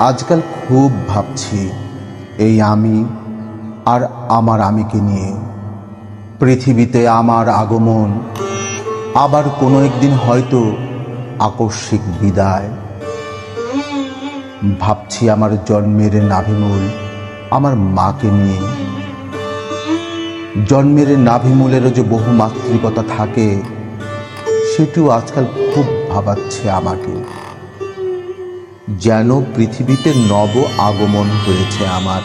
আজকাল খুব ভাবছি, এই আমি আর আমার আমিকে নিয়ে। পৃথিবীতে আমার আগমন আবার কোনো একদিন হয়তো আকস্মিক বিদায়। ভাবছি আমার জন্মের নাভিমূল আমার মাকে নিয়ে। জন্মের নাভিমূলেরও যে বহু মাতৃকতা থাকে, সেটিও আজকাল খুব ভাবাচ্ছে আমাকে। যেন পৃথিবীতে নব আগমন হয়েছে আমার।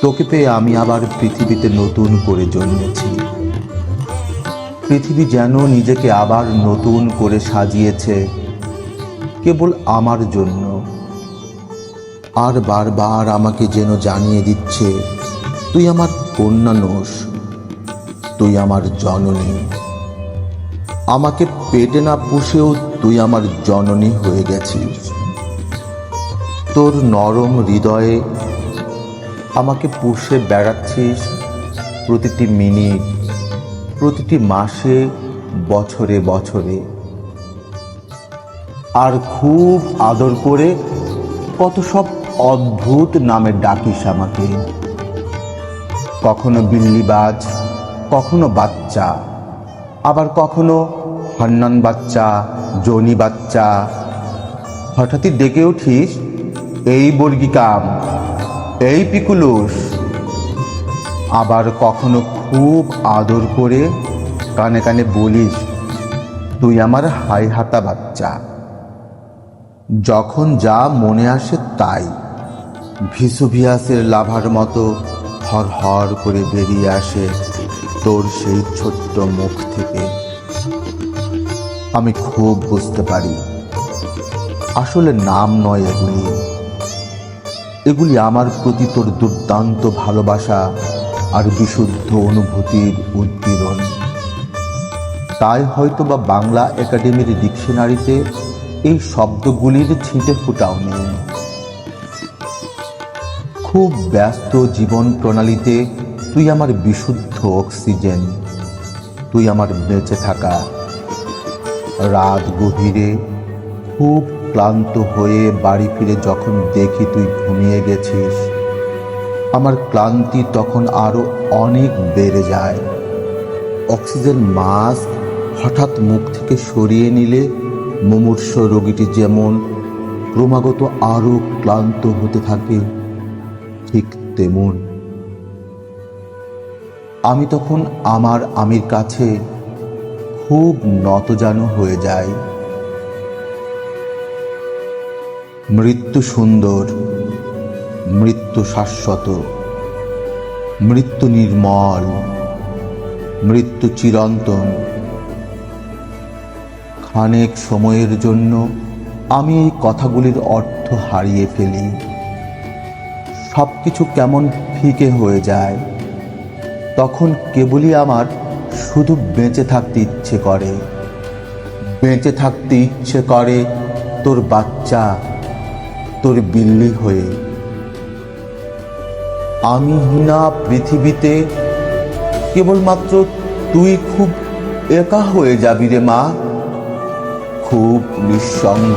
তোকে পেয়ে আমি আবার পৃথিবীতে নতুন করে জন্মেছি। পৃথিবী যেন নিজেকে আবার নতুন করে সাজিয়েছে, কেবল আমার জন্য। আর বারবার আমাকে যেন জানিয়ে দিচ্ছে, তুই আমার কন্যা নোস তুই আমার জননী। আমাকে পেটে না পুষেও তুই আমার জননী হয়ে গেছিস। তোর নরম হৃদয়ে আমাকে পুষে বেড়াচ্ছিস প্রতিটি মিনিট, প্রতিটি মাসে, বছরে বছরে। আর খুব আদর করে কত সব অদ্ভুত নামে ডাকিস আমাকে। কখনো বিল্লিবাজ, কখনো বাচ্চা, আবার কখনো হন্নন বাচ্চা, জনি বাচ্চা। হঠাৎই ডেকে উঠিস, এই বর্গিকাম, এই পিকুলুস আবার কখনো খুব আদর করে কানে কানে বলিস, তুই আমার হাই হাতা বাচ্চা। যখন যা মনে আসে তাই ভিসুভিয়াসের লাভার মতো হর হর করে বেরিয়ে আসে তোর সেই ছোট্ট মুখ থেকে। আমি খুব বুঝতে পারি। আসলে নাম নয় এগুলি। এগুলি আমার প্রতি তোর দুর্দান্ত ভালোবাসা আর বিশুদ্ধ অনুভূতির উদ্গীরণ তাই হয়তো বা বাংলা একাডেমির ডিকশনারিতে এই শব্দগুলির ছিটে ফুটাও নেই খুব ব্যস্ত জীবন প্রণালীতে তুই আমার বিশুদ্ধ অক্সিজেন, তুই আমার বেঁচে থাকা রাত গভীরে খুব ক্লান্ত হয়ে বাড়ি ফিরে যখন দেখি তুই ঘুমিয়ে গেছিস, আমার ক্লান্তি তখন আরও অনেক বেড়ে যায়। অক্সিজেন মাস্ক হঠাৎ মুখ থেকে সরিয়ে নিলে মুমূর্ষ রোগীটি যেমন ক্রমাগত আরও ক্লান্ত হতে থাকে, ঠিক তেমন। আমি তখন আমার আমির কাছে খুব নতজানু হয়ে যায়। মৃত্যু সুন্দর, মৃত্যু শাশ্বত, মৃত্যু নির্মল, মৃত্যু চিরন্তন। খানেক সময়ের জন্য আমি এই কথাগুলির অর্থ হারিয়ে ফেলি। সব কিছু কেমন ফিকে হয়ে যায়, তখন কেবলই আমার শুধু বেঁচে থাকতে ইচ্ছে করে। বেঁচে থাকতে ইচ্ছে করে তোর বাচ্চা, তোর বিল্লি হয়ে। আমি হিনা পৃথিবীতে কেবলমাত্র তুই খুব একা হয়ে যাবি রে মা। খুব নিঃসঙ্গ।